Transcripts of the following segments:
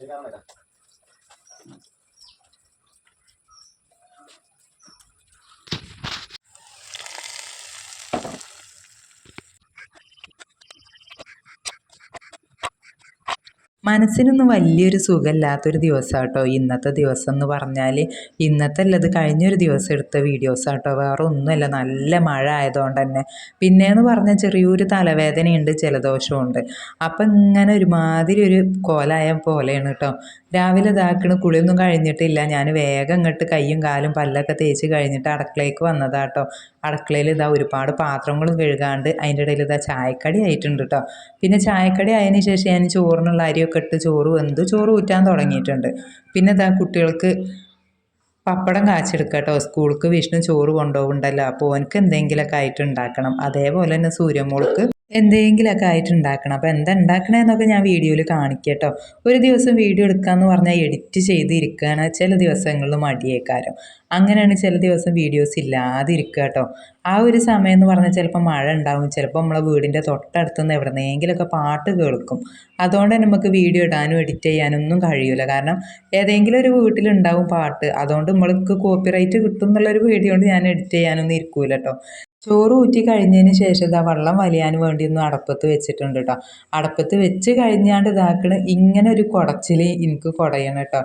気にな。മനസ്സിനൊന്നും വലിയൊരു സുഖമില്ലാത്തൊരു ദിവസം കേട്ടോ ഇന്നത്തെ ദിവസം എന്ന് പറഞ്ഞാൽ ഇന്നത്തെ അല്ലത് കഴിഞ്ഞൊരു ദിവസം എടുത്ത വീഡിയോസ് കേട്ടോ വേറെ ഒന്നുമല്ല നല്ല മഴ ആയതുകൊണ്ട് തന്നെ പിന്നെയെന്ന് പറഞ്ഞാൽ ചെറിയൊരു തലവേദനയുണ്ട് ജലദോഷമുണ്ട് അപ്പം ഇങ്ങനെ ഒരുമാതിരി ഒരു കോലായ പോലെയാണ് കേട്ടോ രാവിലെ ഇതാക്കണ കുളിയൊന്നും കഴിഞ്ഞിട്ടില്ല. ഞാൻ വേഗം ഇങ്ങോട്ട് കയ്യും കാലും പല്ലൊക്കെ തേച്ച് കഴിഞ്ഞിട്ട് അടുക്കളയ്ക്ക് വന്നതാ കേട്ടോ അടുക്കളയിൽ ഇതാ ഒരുപാട് പാത്രങ്ങളും കഴുകാണ്ട് അതിന്റെ ഇടയിൽ ഇതാ ചായക്കടി ആയിട്ടുണ്ട് കേട്ടോ പിന്നെ ചായക്കടി ആയതിന് ശേഷം ഞാൻ ചോറിനുള്ള അരിയൊക്കെ ഇട്ട് ചോറ് വെന്ത് ചോറ് ഊറ്റാൻ തുടങ്ങിയിട്ടുണ്ട്. പിന്നെ ഇതാ കുട്ടികൾക്ക് പപ്പടം കാച്ചെടുക്കുക കേട്ടോ സ്കൂൾക്ക് വിഷ്ണു ചോറ് കൊണ്ടുപോകുന്നുണ്ടല്ലോ അപ്പോൾ ഓനക്ക് എന്തെങ്കിലുമൊക്കെ ആയിട്ട് ഉണ്ടാക്കണം. അതേപോലെ തന്നെ സൂര്യമോൾക്ക് എന്തെങ്കിലുമൊക്കെ ആയിട്ട് ഉണ്ടാക്കണം. അപ്പോൾ എന്താ ഉണ്ടാക്കണമെന്നൊക്കെ ഞാൻ വീഡിയോയിൽ കാണിക്കാം കേട്ടോ ഒരു ദിവസം വീഡിയോ എടുക്കാമെന്ന് പറഞ്ഞാൽ എഡിറ്റ് ചെയ്തിരിക്കുകയാണ് ചില ദിവസങ്ങളിൽ മടിയേക്കാരം. അങ്ങനെയാണ് ചില ദിവസം വീഡിയോസ് ഇല്ലാതിരിക്കുക കേട്ടോ ആ ഒരു സമയം എന്ന് പറഞ്ഞാൽ ചിലപ്പോൾ മഴ ഉണ്ടാവും ചിലപ്പോൾ നമ്മളെ വീടിന്റെ തൊട്ടടുത്തുനിന്ന് എവിടെന്നെങ്കിലുമൊക്കെ പാട്ട് കേൾക്കും. അതുകൊണ്ട് തന്നെ നമുക്ക് വീഡിയോ ഇടാനും എഡിറ്റ് ചെയ്യാനൊന്നും കഴിയൂല. കഴിയില്ല കാരണം ഏതെങ്കിലും ഒരു വീട്ടിലുണ്ടാവും പാട്ട് അതുകൊണ്ട് നമ്മൾക്ക് കോപ്പിറൈറ്റ് കിട്ടും എന്നുള്ളൊരു വീഡിയോ കൊണ്ട് ഞാൻ എഡിറ്റ് ചെയ്യാനൊന്നും ഇരിക്കൂല കേട്ടോ ചോറ് ഊറ്റി കഴിഞ്ഞതിന് ശേഷം ഇതാ വെള്ളം വലിയാൻ വേണ്ടി ഒന്ന് അടപ്പത്ത് വെച്ചിട്ടുണ്ട് കേട്ടോ അടപ്പത്ത് വെച്ച് കഴിഞ്ഞാണ്ട് ഇതാക്കണ ഇങ്ങനെ ഒരു കുടച്ചിൽ എനിക്ക് കുടയണം കേട്ടോ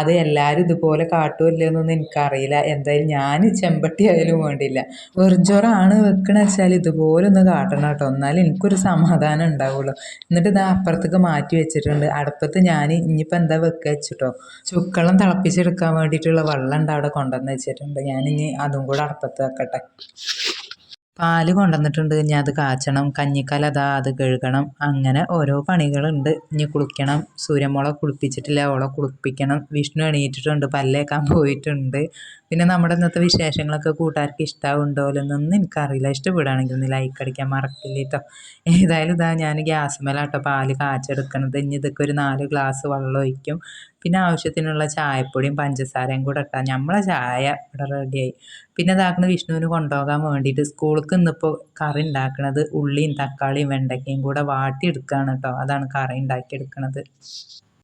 അത് എല്ലാവരും ഇതുപോലെ കാട്ടുമില്ലെന്നൊന്നും എനിക്കറിയില്ല. എന്തായാലും ഞാൻ ചെമ്പട്ടി ആയാലും വേണ്ടില്ല. വെറുജോറാണ് വെക്കണ വെച്ചാൽ ഇതുപോലെ ഒന്ന് കാട്ടണം കേട്ടോ എന്നാലും എനിക്കൊരു സമാധാനം ഉണ്ടാവുള്ളൂ. എന്നിട്ട് ഇതാ അപ്പുറത്തേക്ക് മാറ്റി വെച്ചിട്ടുണ്ട്. അടുപ്പത്ത് ഞാൻ ഇനിയിപ്പോൾ എന്താ വെക്കുക വെച്ചിട്ടോ? ചുക്കളം തിളപ്പിച്ചെടുക്കാൻ വേണ്ടിയിട്ടുള്ള വെള്ളം ഉണ്ട് അവിടെ കൊണ്ടുവന്ന് വെച്ചിട്ടുണ്ട്. ഞാനിനി അതും കൂടെ അടുപ്പത്ത് വെക്കട്ടെ. പാൽ കൊണ്ടുവന്നിട്ടുണ്ട്. ഇനി അത് കാച്ചണം. കഞ്ഞിക്കല അതാ അത് കഴുകണം. അങ്ങനെ ഓരോ പണികളുണ്ട്. ഇനി കുളിക്കണം. സൂര്യമോളെ കുളിപ്പിച്ചിട്ടില്ല. ഓളെ കുളിപ്പിക്കണം. വിഷ്ണു എണീറ്റിട്ടുണ്ട്. പല്ലേക്കാൻ പോയിട്ടുണ്ട്. പിന്നെ നമ്മുടെ ഇന്നത്തെ വിശേഷങ്ങളൊക്കെ കൂട്ടുകാർക്ക് ഇഷ്ടമാവുണ്ടോ എന്നൊന്നും എനിക്കറിയില്ല. ഇഷ്ടപ്പെടുകയാണെങ്കിൽ ഒന്ന് ലൈക്ക് അടിക്കാൻ മറക്കില്ല കേട്ടോ ഏതായാലും ഇതാ ഞാൻ ഗ്യാസ് മേലാട്ടോ പാൽ കാച്ചെടുക്കണത്. ഇനി ഇതൊക്കെ ഒരു നാല് ഗ്ലാസ് വെള്ളം ഒഴിക്കും. പിന്നെ ആവശ്യത്തിനുള്ള ചായപ്പൊടിയും പഞ്ചസാരയും കൂടെ ഇട്ടാൽ നമ്മളെ ചായ ഇവിടെ റെഡിയായി പിന്നെ ഇതാക്കുന്ന വിഷ്ണുവിന് കൊണ്ടുപോകാൻ വേണ്ടിയിട്ട് സ്കൂൾക്ക് ഇന്നിപ്പോൾ കറി ഉണ്ടാക്കുന്നത് ഉള്ളിയും തക്കാളിയും വെണ്ടയ്ക്കയും കൂടെ വാട്ടി വാട്ടിയെടുക്കുകയാണ് കേട്ടോ അതാണ് കറി ഉണ്ടാക്കിയെടുക്കണത്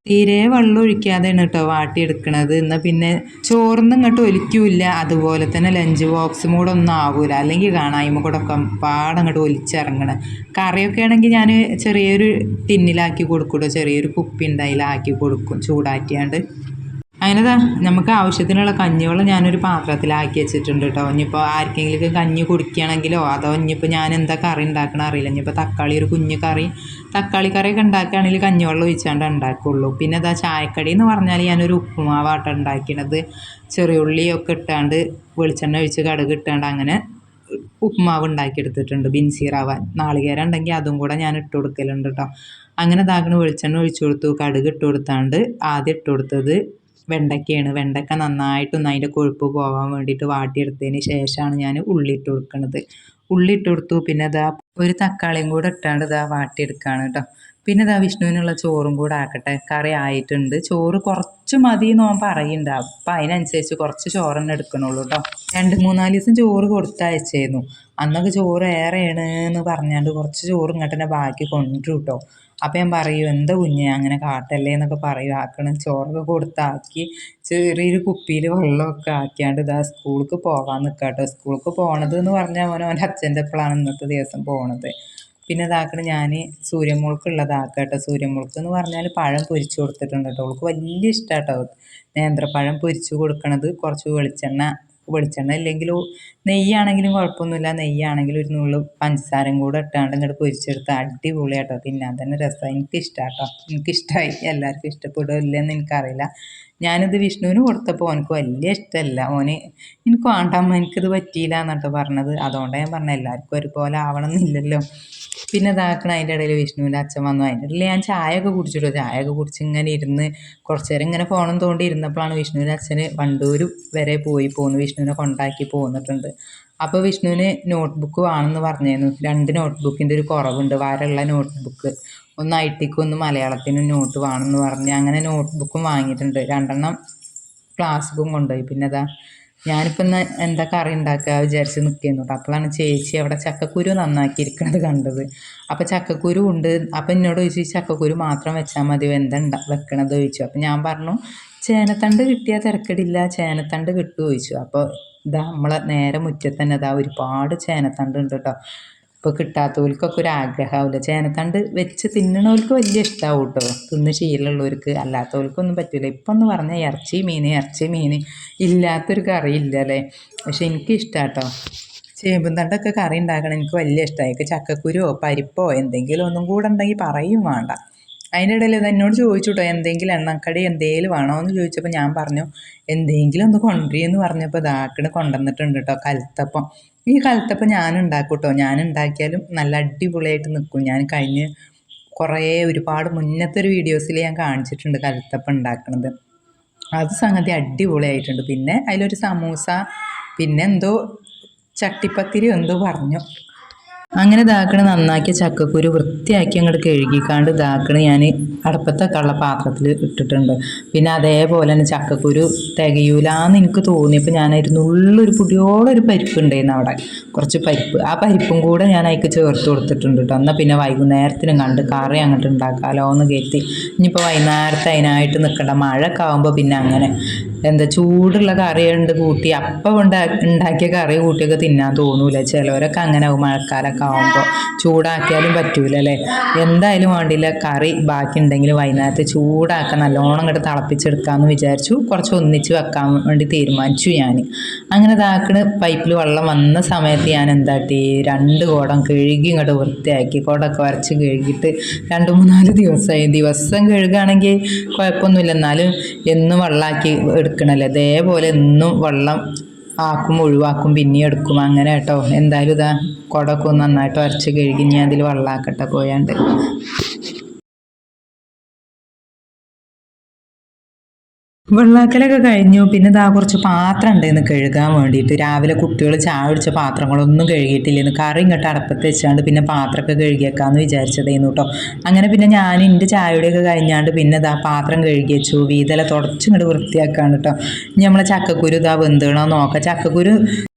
തീരെ വെള്ളം ഒഴിക്കാതെയാണ് കേട്ടോ വാട്ടിയെടുക്കണത്. എന്നാൽ പിന്നെ ചോറിന്ന് ഇങ്ങോട്ട് ഒലിക്കൂല അതുപോലെ തന്നെ ലഞ്ച് ബോക്സും കൂടെ ഒന്നും ആവൂല. അല്ലെങ്കിൽ കാണാം അതിമ്മ കൂടെ ഒക്കെ പാടങ്ങോട്ട് ഒലിച്ചിറങ്ങണം. കറിയൊക്കെ ആണെങ്കിൽ ഞാൻ ചെറിയൊരു ടിന്നിലാക്കി കൊടുക്കൂട്ടോ. ചെറിയൊരു കുപ്പി ഉണ്ടായിലാക്കി കൊടുക്കും ചൂടാറ്റിയാണ്ട്. അതിനതാ നമുക്ക് ആവശ്യത്തിനുള്ള കഞ്ഞിവെള്ളം ഞാനൊരു പാത്രത്തിലാക്കി വെച്ചിട്ടുണ്ട് കേട്ടോ ഇനിയിപ്പോൾ ആർക്കെങ്കിലും കഞ്ഞി കുടിക്കുകയാണെങ്കിലോ അതോ ഇനിയിപ്പോൾ ഞാൻ എന്താ കറി ഉണ്ടാക്കണം അറിയില്ല. ഇനിയിപ്പോൾ തക്കാളി ഒരു കുഞ്ഞു കറി തക്കാളി കറിയൊക്കെ ഉണ്ടാക്കുകയാണെങ്കിൽ കഞ്ഞിവെള്ളം ഒഴിച്ചാണ്ട് ഉണ്ടാക്കുള്ളൂ. പിന്നെ അതാ ചായക്കടി എന്ന് പറഞ്ഞാൽ ഞാനൊരു ഉപ്പുമാവാട്ടം ഉണ്ടാക്കിയത് ചെറിയുള്ളിയൊക്കെ ഇട്ടാണ്ട് വെളിച്ചെണ്ണ ഒഴിച്ച് കടുക് ഇട്ടാണ്ട് അങ്ങനെ ഉപ്പുമാവ് ഉണ്ടാക്കിയെടുത്തിട്ടുണ്ട്. ബിൻസി റവ നാളികേരം ഉണ്ടെങ്കിൽ അതും കൂടെ ഞാൻ ഇട്ട് കൊടുക്കലുണ്ട് കേട്ടോ അങ്ങനെ ഇതാക്കണ വെളിച്ചെണ്ണ ഒഴിച്ചു കൊടുത്തു കടുക് ഇട്ട് കൊടുത്താണ്ട് ആദ്യം ഇട്ട് കൊടുത്തത് വെണ്ടയ്ക്കയാണ് വെണ്ടയ്ക്ക നന്നായിട്ടൊന്ന് അതിന്റെ കൊഴുപ്പ് പോകാൻ വേണ്ടിയിട്ട് വാട്ടിയെടുത്തതിന് ശേഷമാണ് ഞാൻ ഉള്ളി ഇട്ട് കൊടുക്കുന്നത് ഉള്ളി ഇട്ട് കൊടുത്തു. പിന്നെ ഇതാ ഒരു തക്കാളിയും കൂടെ ഇട്ടാണ്ട് ഇതാ വാട്ടിയെടുക്കുകയാണ് കേട്ടോ. പിന്നെ ഇതാ വിഷ്ണുവിനുള്ള ചോറും കൂടെ ആക്കട്ടെ. കറി ആയിട്ടുണ്ട്. ചോറ് കുറച്ച് മതി എന്ന് അവൻ പറയുന്നുണ്ട് അപ്പം അതിനനുസരിച്ച് കുറച്ച് ചോറ് തന്നെ എടുക്കണുള്ളൂ കേട്ടോ. രണ്ട് മൂന്നാൽ ദിവസം ചോറ് കൊടുത്തയച്ചായിരുന്നു അന്നൊക്കെ ചോറ് ഏറെയാണ് എന്ന് പറഞ്ഞാണ്ട് കുറച്ച് ചോറ് ഇങ്ങോട്ട് തന്നെ ബാക്കി കൊണ്ടുവരും കേട്ടോ അപ്പം ഞാൻ പറയും എന്താ കുഞ്ഞ് അങ്ങനെ കാട്ടല്ലേ എന്നൊക്കെ പറയും. ആക്കണ ചോറൊക്കെ കൊടുത്താക്കി ചെറിയൊരു കുപ്പിയിൽ വെള്ളമൊക്കെ ആക്കിയാണ്ട് ഇതാ സ്കൂൾക്ക് പോകാൻ നിൽക്കുക കേട്ടോ സ്കൂൾക്ക് പോണത് എന്ന് പറഞ്ഞാൽ മോനെ അവന്റെ അച്ഛന്റെ ഇന്നത്തെ ദിവസം പോണത്. പിന്നെ ഇതാക്കണം ഞാൻ സൂര്യമോൾക്കുള്ളതാക്കാം കേട്ടോ സൂര്യമോൾക്ക് എന്ന് പറഞ്ഞാൽ പഴം പൊരിച്ചു കൊടുത്തിട്ടുണ്ട് കേട്ടോ. അവൾക്ക് വലിയ ഇഷ്ടമാണ് കേട്ടോ നേന്ത്രപ്പഴം പൊരിച്ചു കൊടുക്കണത് കുറച്ച് വെളിച്ചെണ്ണ വെളിച്ചെണ്ണ ഇല്ലെങ്കിൽ നെയ്യാണെങ്കിലും കുഴപ്പമൊന്നുമില്ല. നെയ്യാണെങ്കിലും ഒരു നുള്ളു പഞ്ചസാരയും കൂടെ ഇട്ടാണ്ട് ഇങ്ങോട്ട് പൊരിച്ചെടുത്ത് അടിപൊളി അടിപൊളിയാട്ടോ. തിന്നാൻ തന്നെ രസം. എനിക്കിഷ്ടമാട്ടോ എനിക്കിഷ്ടമായി എല്ലാവർക്കും ഇഷ്ടപ്പെടുമോ ഇല്ലെന്ന് എനിക്കറിയില്ല. ഞാനിത് വിഷ്ണുവിന് കൊടുത്തപ്പോൾ ഓനക്ക് വലിയ ഇഷ്ടമല്ല ഓന് എനിക്ക് വേണ്ടമ്മ എനിക്കിത് പറ്റിയില്ല എന്നിട്ട് പറഞ്ഞത്. അതുകൊണ്ട് ഞാൻ പറഞ്ഞ എല്ലാവർക്കും ഒരുപോലെ ആവണം എന്നില്ലല്ലോ പിന്നെ ഇതാക്കണം അതിന്റെ ഇടയിൽ വിഷ്ണുവിന്റെ അച്ഛൻ വന്നു. അതിന്റെ ഇടയിൽ ഞാൻ ചായ ഒക്കെ കുടിച്ചിട്ടു. ചായ ഒക്കെ കുടിച്ച് ഇങ്ങനെ ഇരുന്ന് കുറച്ച് നേരം ഇങ്ങനെ ഫോണും തോണ്ടി ഇരുന്നപ്പോഴാണ് വിഷ്ണുവിന്റെ അച്ഛന് വണ്ടൂർ വരെ പോയി പോകുന്നു വിഷ്ണുവിനെ കൊണ്ടാക്കി പോന്നിട്ടുണ്ട്. അപ്പോൾ വിഷ്ണുവിന് നോട്ട്ബുക്ക് വേണമെന്ന് പറഞ്ഞിരുന്നു രണ്ട് നോട്ട്ബുക്കിന്റെ ഒരു കുറവുണ്ട്. വരയുള്ള നോട്ട്ബുക്ക്. ഒന്ന് ഐ ടിക്കും ഒന്ന് മലയാളത്തിനും നോട്ട് വേണമെന്ന് പറഞ്ഞ് അങ്ങനെ നോട്ട് ബുക്കും വാങ്ങിയിട്ടുണ്ട്. രണ്ടെണ്ണം ക്ലാസ് ബുക്കും കൊണ്ടുപോയി. പിന്നെ അതാ ഞാനിപ്പോൾ ഇന്ന് എന്താ കറി ഉണ്ടാക്കുക വിചാരിച്ച് നിൽക്കുന്നു കേട്ടോ അപ്പോഴാണ് ചേച്ചി അവിടെ ചക്കക്കുരു നന്നാക്കിയിരിക്കുന്നത് കണ്ടത്. അപ്പോൾ ചക്കക്കുരു ഉണ്ട്. അപ്പോൾ എന്നോട് ചോദിച്ചു ചക്കക്കുരു മാത്രം വെച്ചാൽ മതി. എന്താ വെക്കണത്? ചോദിച്ചു. അപ്പോൾ ഞാൻ പറഞ്ഞു ചേനത്തണ്ട് കിട്ടിയാൽ തിരക്കടില്ല. ചേനത്തണ്ട് കിട്ടുമോ ചോദിച്ചു. അപ്പോൾ ഇതാ നമ്മളെ നേരെ മുറ്റത്തന്നെ ഇതാ ഒരുപാട് ചേനത്തണ്ട് ഉണ്ട് കേട്ടോ ഇപ്പോൾ കിട്ടാത്തവർക്കൊക്കെ ഒരു ആഗ്രഹമാവില്ല ചേനത്തണ്ട് വെച്ച് തിന്നണവർക്ക് വലിയ ഇഷ്ടമാവും കേട്ടോ തിന്ന് ശീലമുള്ളവർക്ക് അല്ലാത്തവർക്കൊന്നും പറ്റില്ല ഇപ്പം എന്ന് പറഞ്ഞാൽ ഇറച്ചി മീൻ ഇറച്ചി മീൻ ഇല്ലാത്തൊരു കറിയില്ല അല്ലേ പക്ഷെ എനിക്ക് കേട്ടോ ചേമ്പും തണ്ടൊക്കെ കറി ഉണ്ടാക്കണം എനിക്ക് വലിയ ഇഷ്ടമായി ചക്കക്കുരുവോ പരിപ്പോ എന്തെങ്കിലും ഒന്നും കൂടെ ഉണ്ടെങ്കിൽ പറയും വേണ്ട. അതിന്റെ ഇടയിൽ ഇത് എന്നോട് ചോദിച്ചു കേട്ടോ എന്തെങ്കിലും എണ്ണക്കടി എന്തെങ്കിലും വേണോ എന്ന് ചോദിച്ചപ്പോൾ ഞാൻ പറഞ്ഞു എന്തെങ്കിലും ഒന്ന് കൊണ്ടുവരിയെന്ന് പറഞ്ഞപ്പോൾ ഇതാക്കണ് കൊണ്ടുവന്നിട്ടുണ്ട് കേട്ടോ കൽത്തപ്പം. ഈ കൽത്തപ്പം ഞാൻ ഉണ്ടാക്കും കേട്ടോ നല്ല അടിപൊളിയായിട്ട് നിൽക്കും ഞാൻ കഴിഞ്ഞ് കുറേ ഒരുപാട് മുന്നത്തെ ഒരു വീഡിയോസിൽ ഞാൻ കാണിച്ചിട്ടുണ്ട് കലത്തപ്പം ഉണ്ടാക്കുന്നത് അത് സംഗതി അടിപൊളിയായിട്ടുണ്ട്. പിന്നെ അതിലൊരു സമൂസ പിന്നെ എന്തോ ചട്ടിപ്പത്തിരി എന്തോ പറഞ്ഞു. അങ്ങനെ ഇതാക്കണ നന്നാക്കിയ ചക്കക്കുരു വൃത്തിയാക്കി അങ്ങോട്ട് കഴുകിക്കാണ്ട് ഇതാക്കണ. ഞാൻ അടപ്പത്തെ കള്ള പാത്രത്തിൽ ഇട്ടിട്ടുണ്ട്. പിന്നെ അതേപോലെ തന്നെ ചക്കക്കുരു തികയൂലാന്ന് എനിക്ക് തോന്നിയപ്പോൾ ഞാൻ ഒരു നുള്ളൊരു പൊടിയോളം ഒരു പരിപ്പ് ഉണ്ടായിരുന്നു അവിടെ. കുറച്ച് പരിപ്പ്. ആ പരിപ്പും കൂടെ ഞാൻ അതിക്ക് ചേർത്ത് കൊടുത്തിട്ടുണ്ട് കേട്ടോ. എന്നാൽ പിന്നെ വൈകുന്നേരത്തിനും കണ്ട് കറി അങ്ങോട്ട് ഉണ്ടാക്കാമല്ലോ എന്ന് കയറ്റി ഇനിയിപ്പോൾ വൈകുന്നേരത്തെ അതിനായിട്ട് നിൽക്കണ്ട മഴക്കാവുമ്പോൾ പിന്നെ അങ്ങനെ. എന്താ ചൂടുള്ള കറി ഉണ്ട് കൂട്ടി. അപ്പം ഉണ്ടാ ഉണ്ടാക്കിയ കറി കൂട്ടിയൊക്കെ തിന്നാൻ തോന്നൂല. ചിലവരൊക്കെ അങ്ങനെ ആവും മഴക്കാലമൊക്കെ ആകുമ്പോൾ ചൂടാക്കിയാലും പറ്റൂല അല്ലേ? എന്തായാലും വേണ്ടിയില്ല കറി ബാക്കി ഉണ്ടെങ്കിൽ വൈകുന്നേരത്തെ ചൂടാക്കാൻ നല്ലോണം ഇങ്ങോട്ട് തിളപ്പിച്ചെടുക്കാമെന്ന് വിചാരിച്ചു. കുറച്ച് ഒന്നിച്ച് വെക്കാൻ വേണ്ടി തീരുമാനിച്ചു ഞാൻ. അങ്ങനെ താക്കണ് പൈപ്പിൽ വെള്ളം വന്ന സമയത്ത് ഞാൻ എന്താട്ടി രണ്ട് കുടം കഴുകി ഇങ്ങോട്ട് വൃത്തിയാക്കി. കുടമൊക്കെ വരച്ച് കഴുകിയിട്ട് രണ്ട് മൂന്നാൽ ദിവസമായി. ദിവസം കഴുകുകയാണെങ്കിൽ കുഴപ്പമൊന്നുമില്ല. എന്നാലും എന്നും വെള്ളമാക്കി എടുക്കണല്ലേ? അതേപോലെ എന്നും വെള്ളം ആക്കും ഒഴിവാക്കും പിന്നെ എടുക്കും. അങ്ങനെ കേട്ടോ. എന്തായാലും ഇതാ കുടമൊക്കെ ഒന്ന് നന്നായിട്ട് വരച്ച് കഴുകി ഞാൻ അതിൽ വെള്ളമാക്കട്ടെ പോയാണ്ട്. വെള്ളാക്കലൊക്കെ കഴിഞ്ഞു. പിന്നെ ദാ കുറച്ച് പാത്രം ഉണ്ടായിരുന്നു കഴുകാൻ വേണ്ടിയിട്ട്. രാവിലെ കുട്ടികൾ ചായ പാത്രങ്ങളൊന്നും കഴുകിയിട്ടില്ലെന്ന്. കറി ഇങ്ങോട്ട് അടപ്പത്ത് വെച്ചാണ്ട് പിന്നെ പാത്രമൊക്കെ കഴുകിയേക്കാന്ന് വിചാരിച്ചതായിരുന്നു കേട്ടോ അങ്ങനെ പിന്നെ ഞാൻ എന്റെ ചായയുടെയൊക്കെ കഴിഞ്ഞാണ്ട് പിന്നെ ദാ പാത്രം കഴുകി വെച്ചു. വീതല തുടച്ച് ഇങ്ങോട്ട് വൃത്തിയാക്കാണ് കേട്ടോ ഇനി നമ്മളെ ചക്കക്കുരു ഇതാ വെന്തണോ നോക്കാം. ചക്കക്കുരു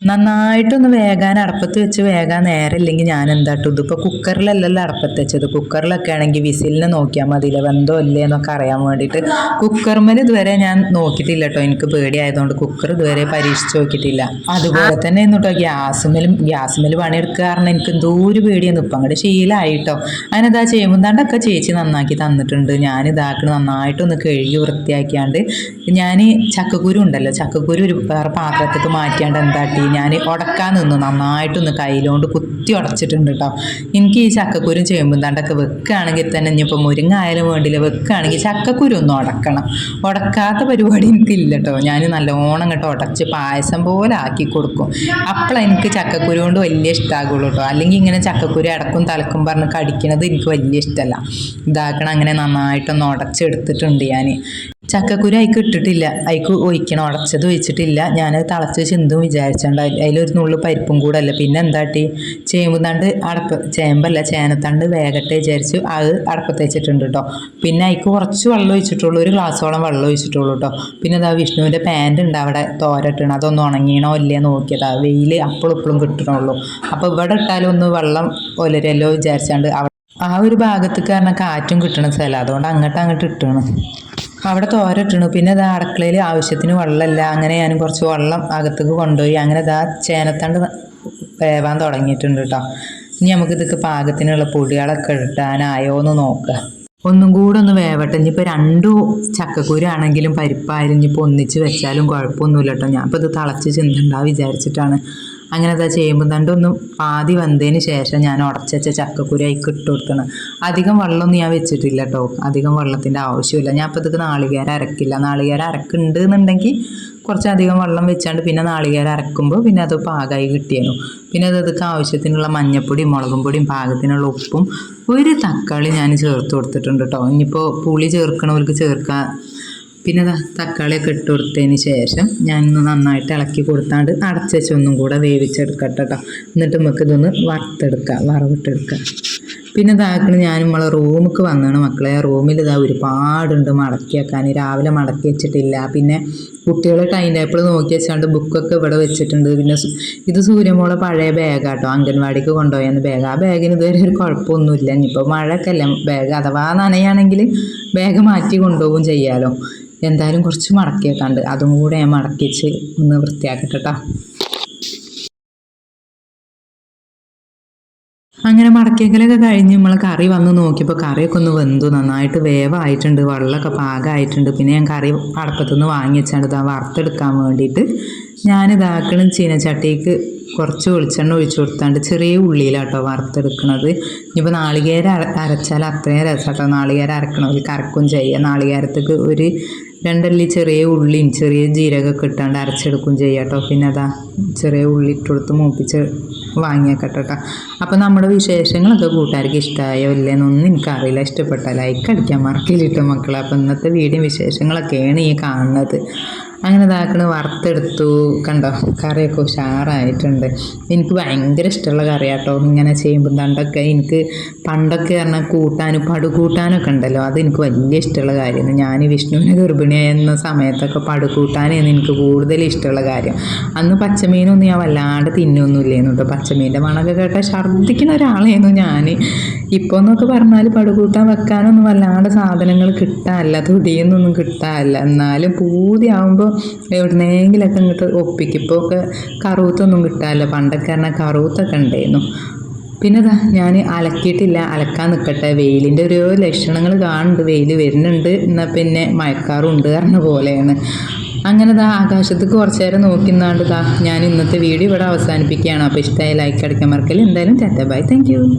നന്നായിട്ടൊന്ന് വേഗാൻ അടപ്പത്ത് വെച്ച് വേഗാൻ നേരമില്ലെങ്കിൽ ഞാൻ എന്താട്ടും ഇതിപ്പോൾ കുക്കറിലല്ലല്ലോ അടപ്പത്ത് വെച്ചത്. കുക്കറിലൊക്കെ ആണെങ്കിൽ വിസിലിനെ നോക്കിയാൽ മതിയില്ല. വെന്തോ ഇല്ലേ എന്നൊക്കെ അറിയാൻ വേണ്ടിയിട്ട്. കുക്കർമേൽ ഇതുവരെ ഞാൻ നോക്കിയിട്ടില്ല കേട്ടോ എനിക്ക് പേടിയായതുകൊണ്ട് കുക്കർ ഇതുവരെ പരീക്ഷിച്ച് നോക്കിയിട്ടില്ല. അതുപോലെ തന്നെ കേട്ടോ ഗ്യാസുമേലും ഗ്യാസുമേൽ പണിയെടുക്കുക കാരണം എനിക്ക് എന്തോ ഒരു പേടിയാണ്. ഇപ്പം അങ്ങോട്ട് ശീലമായിട്ടോ അതിനെന്താ ചെയ്യുമ്പോൾ ചെയ്യുമ്പോണ്ടാണ്ടൊക്കെ ചേച്ചി നന്നാക്കി തന്നിട്ടുണ്ട്. ഞാൻ ഇതാക്കണ നന്നായിട്ടൊന്ന് കഴുകി വൃത്തിയാക്കിയാണ്ട് ഞാൻ ചക്കക്കുരു ഉണ്ടല്ലോ ചക്കക്കുരു ഒരു വേറെ പാത്രത്തേക്ക് മാറ്റിയാണ്ട് എന്താട്ടി ഞാൻ ഉടക്കാൻ നിന്നു. നന്നായിട്ടൊന്ന് കയ്യിലോണ്ട് കുത്തി ഉടച്ചിട്ടുണ്ട് കേട്ടോ എനിക്ക് ഈ ചക്കക്കുരും ചേമ്പുന്താണ്ടൊക്കെ വെക്കുകയാണെങ്കിൽ തന്നെ ഇനിയിപ്പോൾ മുരിങ്ങ ആയാലും വേണ്ടില്ല. വെക്കുകയാണെങ്കിൽ ചക്കക്കുരു ഒന്ന് ഉടക്കണം ഉടക്കാത്ത പരിപാടി എനിക്കില്ല കേട്ടോ ഞാൻ നല്ലോണം കേട്ടോ ഉടച്ച് പായസം പോലെ ആക്കി കൊടുക്കും. അപ്പോൾ എനിക്ക് ചക്കക്കുരു കൊണ്ട് വലിയ ഇഷ്ടമാകുള്ളൂ കേട്ടോ അല്ലെങ്കിൽ ഇങ്ങനെ ചക്കക്കുരു അടക്കും തലക്കും പറഞ്ഞ് കടിക്കണത് എനിക്ക് വലിയ ഇഷ്ടമല്ല ഇതാക്കണം അങ്ങനെ നന്നായിട്ടൊന്ന് ഉടച്ചെടുത്തിട്ടുണ്ട് ഞാൻ ചക്കക്കുരു അതിക്ക് ഇട്ടിട്ടില്ല. അതിക്ക് ഒഴിക്കണം. ഉടച്ചത് ഒഴിച്ചിട്ടില്ല. ഞാൻ തിളച്ച് ചിന്തും വിചാരിച്ചുണ്ട് അതിലൊരു നുള്ളു പരിപ്പും കൂടെ അല്ല പിന്നെ എന്താട്ടി? ചേമ്പുതണ്ട് അടപ്പ് ചേമ്പല്ല ചേനത്തണ്ട് വേഗട്ടെ വിചാരിച്ചു അത് അടപ്പത്ത് വെച്ചിട്ടുണ്ട് കേട്ടോ പിന്നെ അതിക്ക് കുറച്ച് വെള്ളം ഒഴിച്ചിട്ടുള്ളൂ. ഒരു ഗ്ലാസ്സോളം വെള്ളം ഒഴിച്ചിട്ടുള്ളൂ കേട്ടോ പിന്നെ അതാ വിഷ്ണുവിന്റെ പാന്റ് ഉണ്ട് അവിടെ തോരട്ടണം അതൊന്ന് ഉണങ്ങിയണോ ഇല്ലേ നോക്കിയതാ. വെയിൽ അപ്പോഴും ഇപ്പോഴും കിട്ടണുള്ളൂ. അപ്പോൾ ഇവിടെ ഇട്ടാലും ഒന്ന് വെള്ളം ഒലരല്ലോ വിചാരിച്ചാണ്ട് ആ ഒരു ഭാഗത്തേക്ക് കാരണം കാറ്റും കിട്ടണ സ്ഥലം. അതുകൊണ്ട് അങ്ങോട്ട് അങ്ങോട്ട് ഇട്ടണം. അവിടെ തോരട്ടണു പിന്നെ ഇതാ അടുക്കളയിൽ ആവശ്യത്തിന് വെള്ളമില്ല. അങ്ങനെ ഞാൻ കുറച്ച് വെള്ളം അകത്തേക്ക് കൊണ്ടുപോയി. അങ്ങനെ ഇതാ ചേനത്തണ്ട് വേവാൻ തുടങ്ങിയിട്ടുണ്ട് കേട്ടോ ഇനി നമുക്ക് ഇതൊക്കെ പാകത്തിനുള്ള പൊടികളൊക്കെ ഇടാനായോ എന്ന് നോക്കുക ഒന്നും കൂടെ ഒന്ന് വേവട്ടെ. ഇനിയിപ്പോൾ രണ്ടു ചക്കക്കുരു ആണെങ്കിലും പരിപ്പായാലും ഇനിയിപ്പോൾ ഒന്നിച്ച് വെച്ചാലും കുഴപ്പമൊന്നുമില്ല കേട്ടോ ഞാൻ ഇപ്പോൾ ഇത് തിളച്ച് ചിന്തണ്ടാ വിചാരിച്ചിട്ടാണ്. അങ്ങനെ അതാ ചെയ്യുമ്പോൾ തണ്ടൊന്നും പാതി വന്നതിന് ശേഷം ഞാൻ ഉടച്ചുവെച്ച ചക്കക്കുരു അതിക്ക് ഇട്ട് കൊടുക്കണം അധികം വെള്ളമൊന്നും ഞാൻ വെച്ചിട്ടില്ല കേട്ടോ അധികം വെള്ളത്തിന്റെ ആവശ്യമില്ല. ഞാൻ ഇപ്പോൾ ഇതൊക്കെ നാളികേരം അരക്കില്ല. നാളികേരം അരക്കുന്നുണ്ട് എന്നുണ്ടെങ്കിൽ കുറച്ചധികം വെള്ളം വെച്ചാണ്ട് പിന്നെ നാളികേരം അരക്കുമ്പോൾ പിന്നെ അത് പാകമായി കിട്ടിയേനു. പിന്നെ അത് അതൊക്കെ ആവശ്യത്തിനുള്ള മഞ്ഞപ്പൊടിയും മുളകും പൊടിയും പാകത്തിനുള്ള ഉപ്പും ഒരു തക്കാളി ഞാൻ ചേർത്ത് കൊടുത്തിട്ടുണ്ട് കേട്ടോ ഇനിയിപ്പോൾ പുളി ചേർക്കണവർക്ക് ചേർക്കാം പിന്നെ തക്കാളിയൊക്കെ ഇട്ട് കൊടുത്തതിന് ശേഷം ഞാനൊന്ന് നന്നായിട്ട് ഇളക്കി കൊടുത്താണ്ട് അടച്ച് വെച്ചൊന്നും കൂടെ വേവിച്ചെടുക്കട്ടെ കേട്ടോ എന്നിട്ട് നമുക്ക് ഇതൊന്ന് വറുത്തെടുക്കുക വറവിട്ടെടുക്കുക പിന്നെ ഇതാക്കണ ഞാൻ നമ്മളെ റൂമിക്ക് വന്നാണ് മക്കളെ. ആ റൂമിൽ ഇതാ ഒരുപാടുണ്ട് മടക്കി വെക്കാൻ. രാവിലെ മടക്കി വെച്ചിട്ടില്ല. പിന്നെ കുട്ടികളെ ടൈം ടേബിൾ നോക്കി വെച്ചാണ്ട് ബുക്കൊക്കെ ഇവിടെ വെച്ചിട്ടുണ്ട്. പിന്നെ ഇത് സൂര്യമോളെ പഴയ ബാഗാട്ടോ അംഗൻവാടിക്ക് കൊണ്ടുപോയെന്ന് ബാഗ് ആ ബാഗിന് ഇതുവരെ ഒരു കുഴപ്പമൊന്നുമില്ല. ഇനിയിപ്പോൾ മഴക്കല്ല ബാഗ് അഥവാ നനയാണെങ്കിൽ ബാഗ് മാറ്റി കൊണ്ടുപോകും ചെയ്യാലോ. എന്തായാലും കുറച്ച് മടക്കി വെക്കാണ്ട് അതും കൂടെ ഞാൻ മടക്കി വെച്ച് ഒന്ന് വൃത്തിയാക്കട്ടെ കേട്ടോ അങ്ങനെ മടക്കിയെങ്കിലൊക്കെ കഴിഞ്ഞ് നമ്മൾ കറി വന്ന് നോക്കിയപ്പോൾ കറിയൊക്കെ ഒന്ന് വെന്തു. നന്നായിട്ട് വേവായിട്ടുണ്ട്. വെള്ളമൊക്കെ പാകമായിട്ടുണ്ട്. പിന്നെ ഞാൻ കറി അടപ്പത്തുനിന്ന് വാങ്ങി വെച്ചാണ്ട് വറുത്തെടുക്കാൻ വേണ്ടിയിട്ട് ഞാനിതാക്കണം ചീനച്ചട്ടിക്ക് കുറച്ച് വെളിച്ചെണ്ണ ഒഴിച്ചു കൊടുത്താണ്ട് ചെറിയ ഉള്ളിയിലാട്ടോ വറുത്തെടുക്കണത്. ഇനിയിപ്പോൾ നാളികേരം അര അരച്ചാൽ അത്രയും രസമാട്ടോ നാളികേരം ഒരു കറക്കും ചെയ്യുക നാളികേരത്തേക്ക് ഒരു രണ്ടല്ലി ചെറിയ ഉള്ളിയും ചെറിയ ജീരകമൊക്കെ ഇട്ടാണ്ട് അരച്ചെടുക്കും ചെയ്യാട്ടോ. പിന്നെ അതാ ചെറിയ ഉള്ളി ഇട്ടെടുത്ത് മൂപ്പിച്ച് വാങ്ങിയേക്കട്ടോ കേട്ടോ അപ്പോൾ നമ്മുടെ വിശേഷങ്ങളൊക്കെ കൂട്ടുകാർക്ക് ഇഷ്ടമായോ ഇല്ലെന്നൊന്നും എനിക്കറിയില്ല. ഇഷ്ടപ്പെട്ട ലൈക്ക് അടിക്കാൻ മറക്കില്ല മക്കളെ. അപ്പോൾ ഇന്നത്തെ വീഡിയോ വിശേഷങ്ങളൊക്കെയാണ് ഈ കാണുന്നത്. അങ്ങനെ ഇതാക്കണ വറുത്തെടുത്തു. കണ്ടോ? കറിയൊക്കെ ഉഷാറായിട്ടുണ്ട്. എനിക്ക് ഭയങ്കര ഇഷ്ടമുള്ള കറി കേട്ടോ ഇങ്ങനെ ചെയ്യുമ്പോൾ പണ്ടൊക്കെ എനിക്ക് പണ്ടൊക്കെ പറഞ്ഞാൽ കൂട്ടാനും പടുകൂട്ടാനൊക്കെ ഉണ്ടല്ലോ. അത് എനിക്ക് വലിയ ഇഷ്ടമുള്ള കാര്യമാണ്. ഞാൻ വിഷ്ണുവിനെ ഗർഭിണിയായിരുന്ന സമയത്തൊക്കെ പടുകൂട്ടാനായിരുന്നു എനിക്ക് കൂടുതൽ ഇഷ്ടമുള്ള കാര്യം. അന്ന് പച്ചമീനൊന്നും ഞാൻ വല്ലാണ്ട് തിന്നൊന്നുമില്ലായിരുന്നു കേട്ടോ. പച്ചമീന്റെ മണമൊക്കെ കേട്ടാൽ ഛർദ്ദിക്കുന്ന ഒരാളായിരുന്നു ഞാൻ ഇപ്പോൾ എന്നൊക്കെ പറഞ്ഞാൽ പടുകൂട്ടാൻ വെക്കാനൊന്നും വല്ലാണ്ട് സാധനങ്ങൾ കിട്ടാല്ല തൊടിയെന്നൊന്നും കിട്ടാല്ല എന്നാലും പൂതിയാവുമ്പോൾ എവിടുന്നെങ്കിലൊക്കെ ഇങ്ങോട്ട് ഒപ്പിക്കും. ഇപ്പോൾ ഒക്കെ കറുത്തൊന്നും കിട്ടാമല്ലോ പണ്ടൊക്കെ പറഞ്ഞാൽ കറുത്തൊക്കെ ഉണ്ടായിരുന്നു പിന്നെ ഇതാ ഞാൻ അലക്കിയിട്ടില്ല. അലക്കാൻ നിൽക്കട്ടെ വെയിലിന്റെ ഒരു ലക്ഷണങ്ങൾ കാണുന്നുണ്ട്. വെയിൽ വരുന്നുണ്ട്. എന്നാൽ പിന്നെ മഴക്കാറുണ്ട് പറഞ്ഞ പോലെയാണ്. അങ്ങനെ ഇതാ ആകാശത്തേക്ക് കുറച്ച് നേരം നോക്കുന്നതാണ്ട് ഇതാ ഞാൻ ഇന്നത്തെ വീഡിയോ ഇവിടെ അവസാനിപ്പിക്കുകയാണ്. അപ്പോൾ ഇഷ്ടമായ ലൈക്ക് അടിക്കാൻ മറക്കൽ എന്തായാലും ടാറ്റ. ബൈ. താങ്ക്